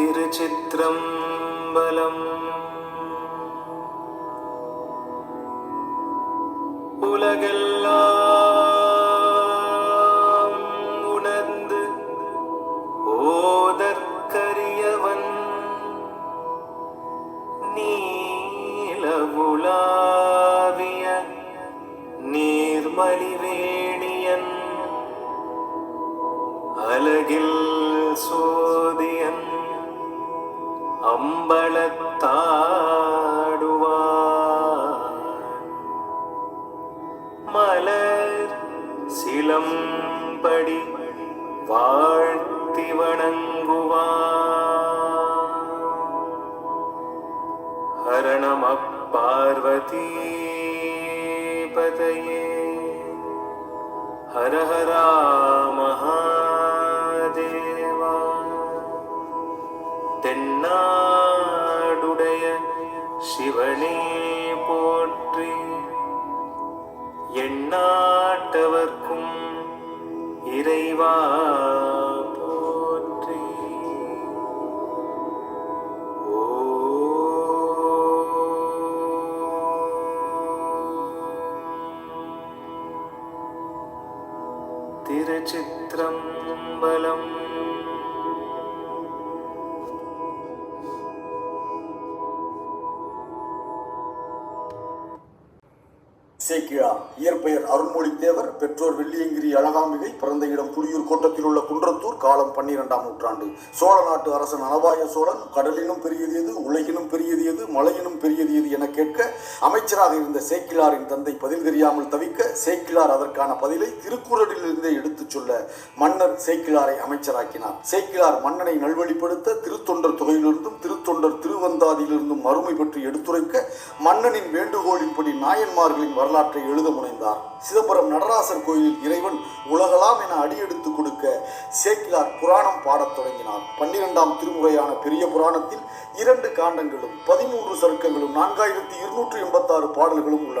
திருச்சிற்றம்பலம். உலகெல்லாம் உணர்ந்து ஓதற்கரியவன். நீலகுலாவிய நீர்மலிவேணியன். அழகில் சோதியன். அம்பலத்தாடுவான் மலர் சிலம்படி வாழ்த்தி வணங்குவான் ஹரணம பார்வதி பதையே தென்னாடுடைய சிவனே போற்றி. எண்ணாட்டவர்க்கும் இறைவா போற்றி. திருச்சிற்றம்பலம் சேக்கிழா இயற்பெயர் அருண்மொழித்தேவர் பெற்றோர் வெள்ளியங்கிரி அழகாம்பிகை பிறந்த இடம் புலியூர் கோட்டத்தில் உள்ள குன்றத்தூர் காலம் பன்னிரெண்டாம் நூற்றாண்டு. சோழ நாட்டு அரசன் அனபாய சோழன் கடலினும் பெரியது உலகினும் பெரியது மலையினும் பெரியது என கேட்க அமைச்சராக இருந்த சேக்கிலாரின் தந்தை பதில் தெரியாமல் தவிக்க சேக்கிலார் அதற்கான பதிலை திருக்குறளிலிருந்தே எடுத்துச் சொல்ல மன்னர் சேக்கிலாரை அமைச்சராக்கினார். சேக்கிலார் மன்னனை நல்வழிப்படுத்த திருத்தொண்டர் தொகையிலிருந்தும் திருத்தொண்டர் திருவந்தாதியிலிருந்தும் மறுமை பற்றி எடுத்துரைக்க மன்னனின் வேண்டுகோளின்படி நாயன்மார்களின் வரலாற்றை எழுத முனைந்தார். சிதம்பரம் நடராசர் கோயிலில் இறைவன் உலகலாம் என அடியெடுத்து கொடுக்க சேக்கிலார் புராணம் பாடத் தொடங்கினார். பன்னிரெண்டாம் திருமுறையான பெரிய புராணத்தில் இரண்டு காண்டங்களும் பதிமூன்று சருக்கங்களும் நான்காயிரத்தி இருநூற்றி எண்பத்தாறு பாடல்களும் உள்ளன.